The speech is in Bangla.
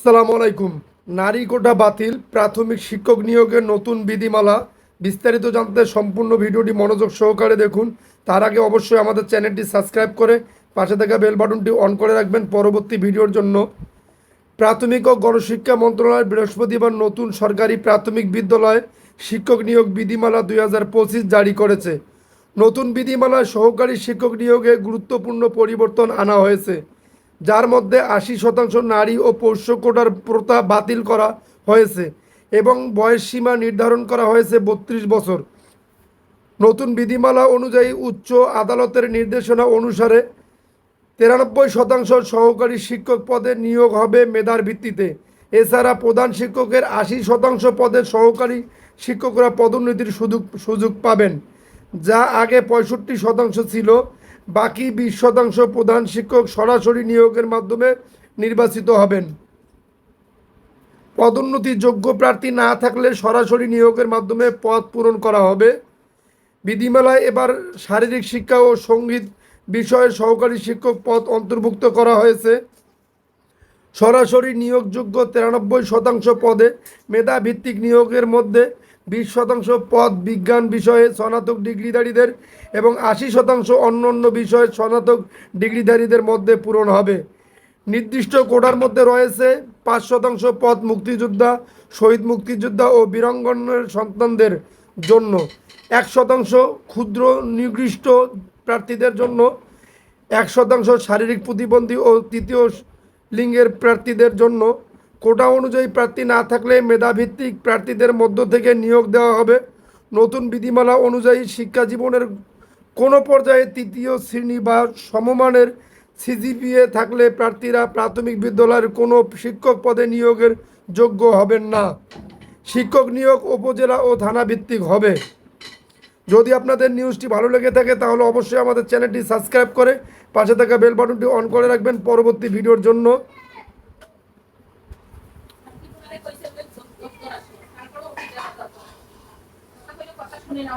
আসসালামু আলাইকুম। নারী কোটা বাতিল, প্রাথমিক শিক্ষক নিয়োগের নতুন বিধিমালা। বিস্তারিত জানতে সম্পূর্ণ ভিডিওটি মনোযোগ সহকারে দেখুন। তার আগে অবশ্যই আমাদের চ্যানেলটি সাবস্ক্রাইব করে পাশে থাকা বেল বাটনটি অন করে রাখবেন পরবর্তী ভিডিওর জন্য। প্রাথমিক ও গণশিক্ষা মন্ত্রণালয় বৃহস্পতিবার নতুন সরকারি প্রাথমিক বিদ্যালয় শিক্ষক নিয়োগ বিধিমালা দুই হাজার পঁচিশ জারি করেছে। নতুন বিধিমালায় সহকারী শিক্ষক নিয়োগে গুরুত্বপূর্ণ পরিবর্তন আনা হয়েছে। যার মধ্যে আশি শতাংশ নারী ও পোষ্য কোটার প্রথা বাতিল করা হয়েছে এবং বয়স সীমা নির্ধারণ করা হয়েছে বত্রিশ বছর। নতুন বিধিমালা অনুযায়ী উচ্চ আদালতের নির্দেশনা অনুসারে তিরানব্বই শতাংশ সহকারী শিক্ষক পদে নিয়োগ হবে মেধার ভিত্তিতে। এছাড়া প্রধান শিক্ষকের আশি শতাংশ পদে সহকারী শিক্ষকরা পদোন্নতির সুযোগ সুযোগ পাবেন, যা আগে পঁয়ষট্টি শতাংশ ছিল। বাকি বিশ শতাংশ প্রধান শিক্ষক সরাসরি নিয়োগের মাধ্যমে নির্বাচিত হবেন। পদোন্নতি যোগ্য প্রার্থী না থাকলে সরাসরি নিয়োগের মাধ্যমে পদ পূরণ করা হবে। বিধিমেলায় এবার শারীরিক শিক্ষা ও সংগীত বিষয়ে সহকারী শিক্ষক পদ অন্তর্ভুক্ত করা হয়েছে। সরাসরি নিয়োগযোগ্য তিরানব্বই শতাংশ পদে মেধাভিত্তিক নিয়োগের মধ্যে বিশ শতাংশ পদ বিজ্ঞান বিষয়ে স্নাতক ডিগ্রিধারীদের এবং আশি শতাংশ অন্য অন্য বিষয়ে স্নাতক ডিগ্রিধারীদের মধ্যে পূরণ হবে। নির্দিষ্ট কোটার মধ্যে রয়েছে পাঁচ শতাংশ পদ মুক্তিযোদ্ধা, শহীদ মুক্তিযোদ্ধা ও বীরাঙ্গনের সন্তানদের জন্য। এক শতাংশ ক্ষুদ্র নির্দিষ্ট প্রার্থীদের জন্য, এক শতাংশ শারীরিক প্রতিবন্ধী ও তৃতীয় লিঙ্গের প্রার্থীদের জন্য। কোটা অনুযায়ী প্রার্থী না থাকলে মেধাভিত্তিক প্রার্থীদের মধ্য থেকে নিয়োগ দেওয়া হবে। নতুন বিধিমালা অনুযায়ী শিক্ষা জীবনের কোনো পর্যায়ে তৃতীয় শ্রেণি বা সমমানের সিজিপিএ থাকলে প্রার্থীরা প্রাথমিক বিদ্যালয়ের কোনো শিক্ষক পদে নিয়োগের যোগ্য হবেন না। শিক্ষক নিয়োগ উপজেলা ও থানা ভিত্তিক হবে। যদি আপনাদের নিউজটি ভালো লেগে থাকে, তাহলে অবশ্যই আমাদের চ্যানেলটি সাবস্ক্রাইব করে পাশে থাকা বেল বাটনটি অন করে রাখবেন পরবর্তী ভিডিওর জন্য। And then